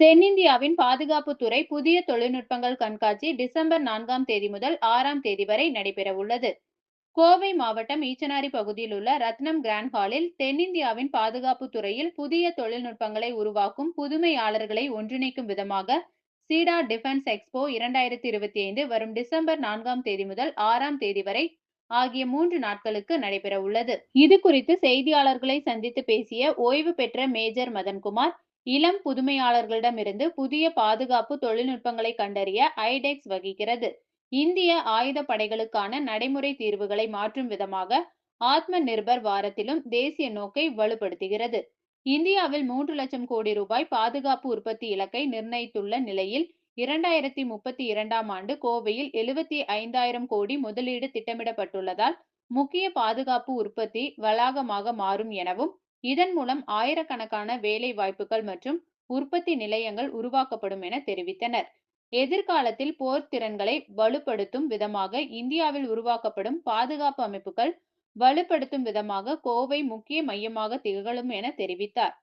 தென்னிந்தியாவின் பாதுகாப்புத்துறை புதிய தொழில்நுட்பங்கள் கண்காட்சி டிசம்பர் நான்காம் தேதி முதல் ஆறாம் தேதி வரை நடைபெற உள்ளது கோவை மாவட்டம் ஈச்சனாரி பகுதியில் உள்ள ரத்னம் கிராண்ட் ஹாலில் தென்னிந்தியாவின் பாதுகாப்பு துறையில் புதிய தொழில்நுட்பங்களை உருவாக்கும் புதுமையாளர்களை ஒன்றிணைக்கும் விதமாக சீடா டிஃபென்ஸ் எக்ஸ்போ இரண்டாயிரத்தி இருபத்தி ஐந்து வரும் டிசம்பர் நான்காம் தேதி முதல் ஆறாம் தேதி வரை ஆகிய மூன்று நாட்களுக்கு நடைபெற உள்ளது இது குறித்து செய்தியாளர்களை சந்தித்து பேசிய ஓய்வு பெற்ற மேஜர் மதன்குமார் இளம் புதுமையாளர்களிடமிருந்து புதிய பாதுகாப்பு தொழில்நுட்பங்களை கண்டறிய ஐடெக்ஸ் வகிக்கிறது. இந்திய ஆயுத படைகளுக்கான நடைமுறை தீர்வுகளை மாற்றும் விதமாக ஆத்ம நிர்பர் வாரத்திலும் தேசிய நோக்கை வலுப்படுத்துகிறது. இந்தியாவில் மூன்று லட்சம் கோடி ரூபாய் பாதுகாப்பு உற்பத்தி இலக்கை நிர்ணயித்துள்ள நிலையில் இரண்டாயிரத்தி முப்பத்தி இரண்டாம் ஆண்டு கோவையில் எழுபத்தி ஐந்தாயிரம் கோடி முதலீடு திட்டமிடப்பட்டுள்ளதால் முக்கிய பாதுகாப்பு உற்பத்தி வளாகமாக மாறும் எனவும் இதன் மூலம் ஆயிரக்கணக்கான வேலை வாய்ப்புகள் மற்றும் உற்பத்தி நிலையங்கள் உருவாக்கப்படும் என தெரிவித்தனர். எதிர்காலத்தில் போர் திறன்களை வலுப்படுத்தும் விதமாக இந்தியாவில் உருவாக்கப்படும் பாதுகாப்பு அமைப்புகள் வலுப்படுத்தும் விதமாக கோவை முக்கிய மையமாக திகழும் என தெரிவித்தார்.